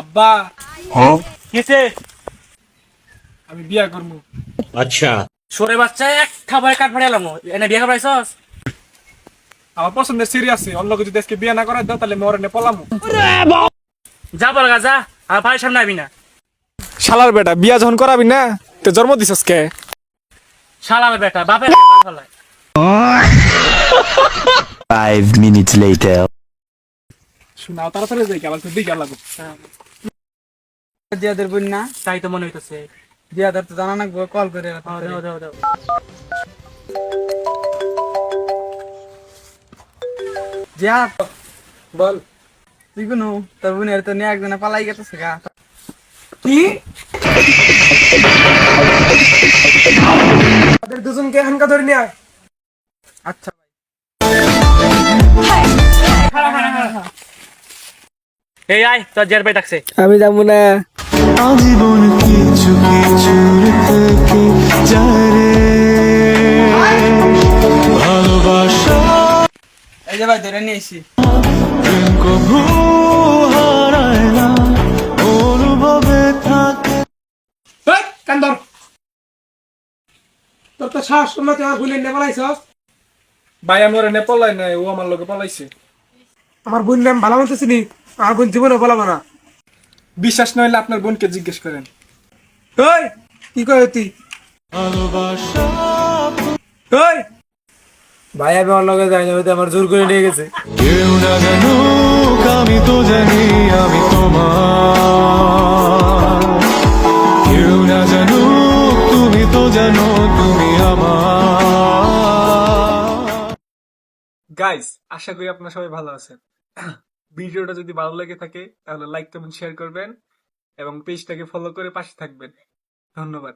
আব্বা। হ্যাঁ? আমি বিয়া করব। আচ্ছা। সরে বাচ্চা এক খাবার কাট এনে বিয়া আমার পছন্দের সিরিয়াস অন্য কিছু দেশকে বিয়ে না করার দাও তাহলে মরে নে যা বল আর ভাই সামনে আবি না। শালার বেটা বিয়া যখন করাবি না তো জন্ম দিছস কে? শালার বেটা বাপের ফলায় 5 minutes later. শোনাও যাই আবার দিকে লাগো দিয়াদের বোন না? তাই তো মনে হইতেছে। দিয়াদের তো জানা না কল করে দাও, দাও, দাও, দাও। বল। তুই কোনো? তোর বোনের তো নিয়ে একজনে পালাই গেছে গা। কি? তাদের দুজনকে হানকা ধরে নিয়ে। আচ্ছা এই আয় তোর জের ভাই ডাকছে। আমি যাব না। আজীবন কিছু কিছু থেকে যারে। ভালোবাসা এই যে ভাই ধরে নিয়ে এসি হারায় না অনুভবে থাকে। এই, তোর তো শ্বাস কমে তুই আমার ভুলে নে পলাইছস ভাই আমি ওরে নে পলাই নাই ও আমার লোকে পলাইছে। আমার বোন নাম ভালো মতো চিনি আমার বোন জীবনে বলাবো না। বিশ্বাস নইলে আপনার বোনকে জিজ্ঞেস করেন। ওই কি কয় তুই? ওই। ভাই আমি ওর লগে যাই না আমার জোর করে নিয়ে গেছে। কেউ না জানুক আমি তো জানি আমি তোমার। কেউ না জানুক তুমি তো জানো তুমি আমার। গাইস আশা করি আপনারা সবাই ভালো আছেন। ভিডিওটা যদি ভালো লেগে থাকে, তাহলে লাইক কমেন্ট শেয়ার করবেন এবং পেজটাকে ফলো করে পাশে থাকবেন। ধন্যবাদ।